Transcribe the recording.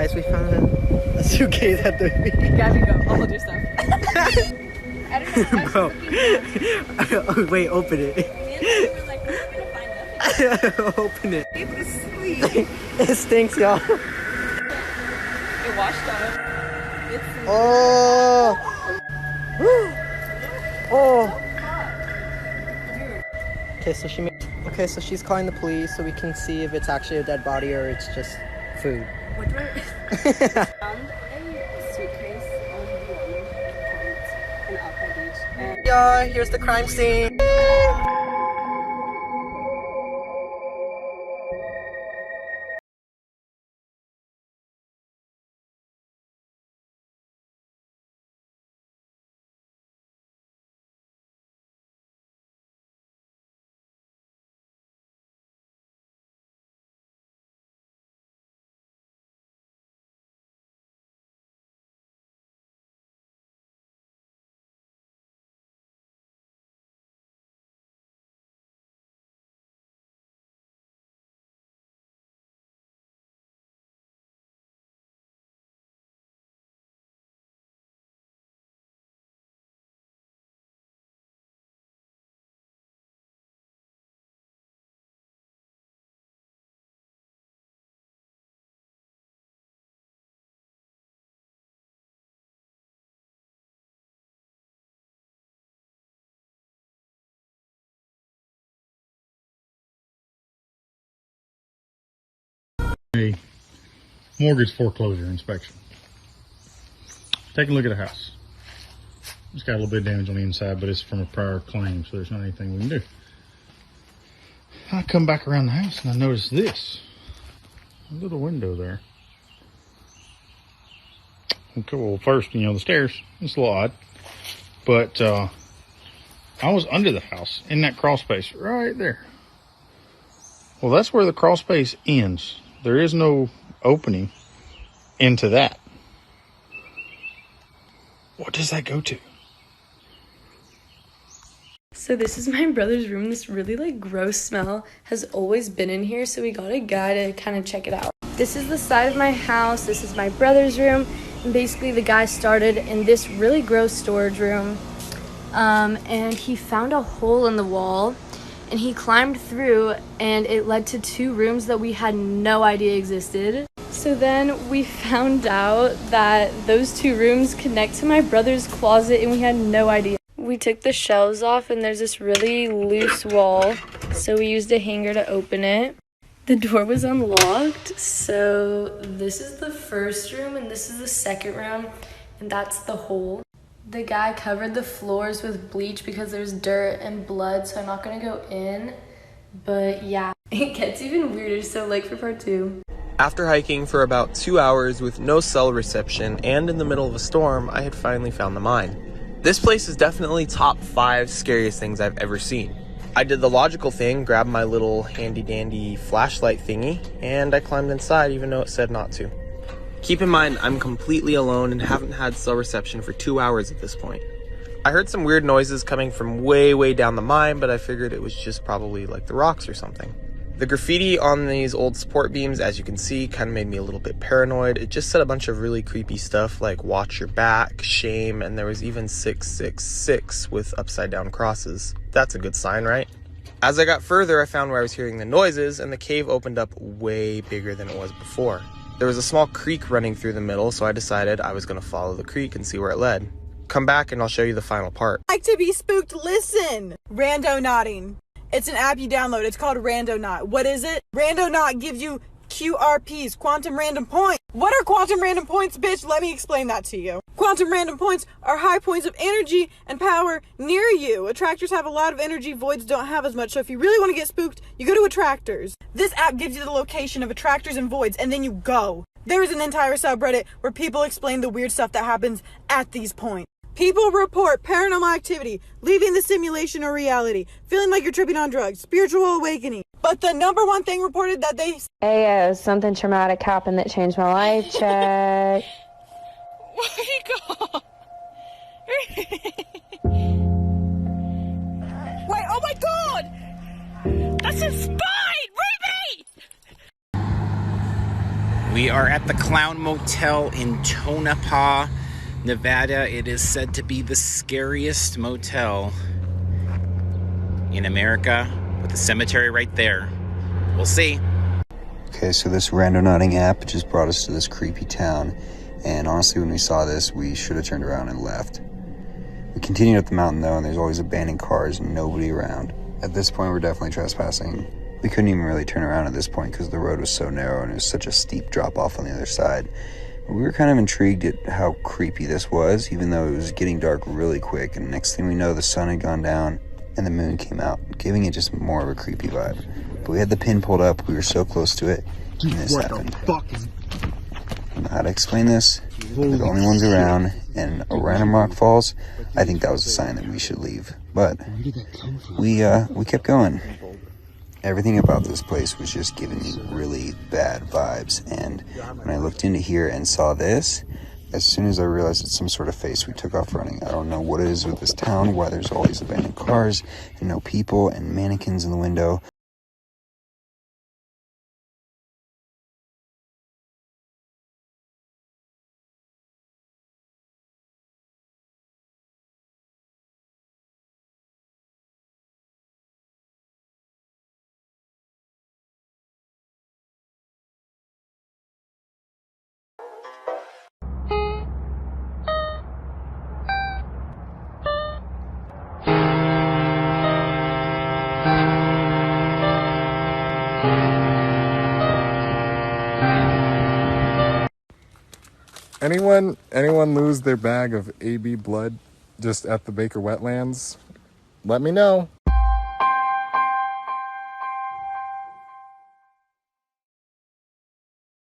Guys, we found a, a suitcase at the Gabby, go. I'll hold your stuff. I don't know. I Bro. Oh, Wait, open it. at me and we were like, we're gonna find nothing. open it. It. It stinks, y'all. It washed up. It's Oh. oh. Okay, so she made. Okay, so she's calling the police so we can see if it's actually a dead body or it's just food. Yeah, here's the crime scene. A mortgage foreclosure inspection. Take a look at the house. It's got a little bit of damage on the inside, but it's from a prior claim, so there's not anything we can do. I come back around the house and I notice this. A little window there. Okay, well, first, you know, the stairs. It's a little odd. But uh, I was under the house in that crawl space right there. Well, that's where the crawl space ends. There is no opening into that. What does that go to? So this is my brother's room. This really like gross smell has always been in here, so we got a guy to kind of check it out. This is the side of my house. This is my brother's room. And basically the guy started in this really gross storage room. Um, and he found a hole in the wall and he climbed through and it led to two rooms that we had no idea existed. So then we found out that those two rooms connect to my brother's closet and we had no idea. We took the shelves off and there's this really loose wall, so we used a hanger to open it. The door was unlocked, so this is the first room and this is the second room, and that's the hole. The guy covered the floors with bleach because there's dirt and blood, so I'm not gonna go in. But yeah, it gets even weirder, so like for part two. After hiking for about two hours with no cell reception and in the middle of a storm, I had finally found the mine. This place is definitely top five scariest things I've ever seen. I did the logical thing, grabbed my little handy dandy flashlight thingy, and I climbed inside even though it said not to. Keep in mind, I'm completely alone and haven't had cell reception for two hours at this point. I heard some weird noises coming from way, way down the mine, but I figured it was just probably like the rocks or something. The graffiti on these old support beams, as you can see, kind of made me a little bit paranoid. It just said a bunch of really creepy stuff like watch your back, shame, and there was even 666 with upside down crosses. That's a good sign, right? As I got further, I found where I was hearing the noises, and the cave opened up way bigger than it was before. There was a small creek running through the middle, so I decided I was going to follow the creek and see where it led. Come back and I'll show you the final part. like to be spooked, listen. Rando Nodding. It's an app you download. It's called Rando Knot. What is it? Rando Knot gives you QRPs, quantum random points. What are quantum random points, bitch? Let me explain that to you. Quantum random points are high points of energy and power near you. Attractors have a lot of energy, voids don't have as much. So if you really want to get spooked, you go to attractors. This app gives you the location of attractors and voids, and then you go. There is an entire subreddit where people explain the weird stuff that happens at these points. People report paranormal activity, leaving the simulation or reality, feeling like you're tripping on drugs, spiritual awakening. But the number one thing reported that they Ayo, uh, something traumatic happened that changed my life. Check. Wait, oh my god! That's a spine! Ruby! We are at the Clown Motel in Tonopah, Nevada. It is said to be the scariest motel in America with a cemetery right there. We'll see. Okay, so this random randonauting app just brought us to this creepy town, and honestly, when we saw this, we should have turned around and left. We continued up the mountain though, and there's always abandoned cars and nobody around. At this point, we're definitely trespassing. We couldn't even really turn around at this point because the road was so narrow and it was such a steep drop off on the other side. We were kind of intrigued at how creepy this was, even though it was getting dark really quick. And next thing we know, the sun had gone down and the moon came out, giving it just more of a creepy vibe. But we had the pin pulled up, we were so close to it, and this happened. fuck is I don't know how to explain this. We're the only ones around, and a random rock falls. I think that was a sign that we should leave. But we uh we kept going. Everything about this place was just giving me really bad vibes. And when I looked into here and saw this, as soon as I realized it's some sort of face, we took off running. I don't know what it is with this town, why there's all these abandoned cars and no people and mannequins in the window. Anyone anyone lose their bag of AB blood just at the Baker wetlands? Let me know.